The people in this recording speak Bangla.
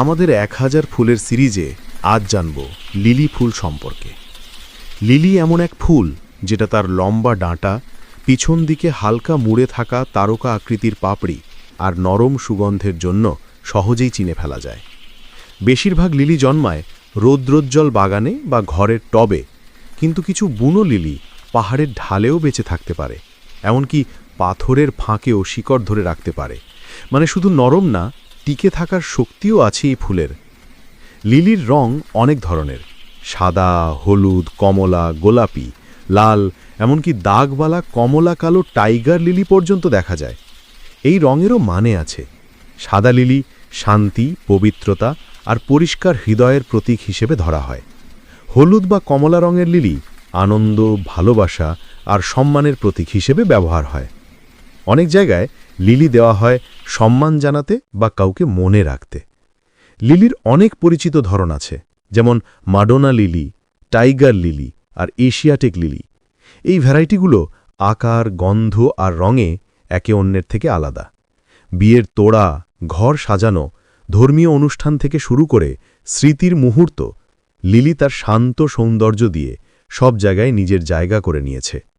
আমাদের এক হাজার ফুলের সিরিজে আজ জানব লিলি ফুল সম্পর্কে। লিলি এমন এক ফুল যেটা তার লম্বা ডাঁটা, পিছন দিকে হালকা মুড়ে থাকা তারকা আকৃতির পাপড়ি আর নরম সুগন্ধের জন্য সহজেই চিনে ফেলা যায়। বেশিরভাগ লিলি জন্মায় রৌদ্রোজ্জ্বল বাগানে বা ঘরের টবে, কিন্তু কিছু বুনো লিলি পাহাড়ের ঢালেও বেঁচে থাকতে পারে, এমনকি পাথরের ফাঁকেও শিকড় ধরে রাখতে পারে। মানে শুধু নরম না টিকে থাকার শক্তিও আছে এই ফুলের। লিলির রং অনেক ধরনের। সাদা, হলুদ, কমলা, গোলাপি, লাল, এমনকি দাগবালা কমলা কালো টাইগার লিলি পর্যন্ত দেখা যায়। এই রঙেরও মানে আছে। সাদা লিলি শান্তি, পবিত্রতা আর পরিষ্কার হৃদয়ের প্রতীক হিসেবে ধরা হয়। হলুদ বা কমলা রঙের লিলি আনন্দ, ভালোবাসা আর সম্মানের প্রতীক হিসেবে ব্যবহার হয়। অনেক জায়গায় লিলি দেওয়া হয় সম্মান জানাতে বা কাউকে মনে রাখতে। লিলির অনেক পরিচিত ধরন আছে, যেমন মাডোনা লিলি, টাইগার লিলি আর এশিয়াটিক লিলি। এই ভ্যারাইটিগুলো আকার, গন্ধ আর রঙে একে অন্যের থেকে আলাদা। বিয়ের তোড়া, ঘর সাজানো, ধর্মীয় অনুষ্ঠান থেকে শুরু করে স্মৃতির মুহূর্ত লিলি তার শান্ত সৌন্দর্য দিয়ে সব জায়গায় নিজের জায়গা করে নিয়েছে।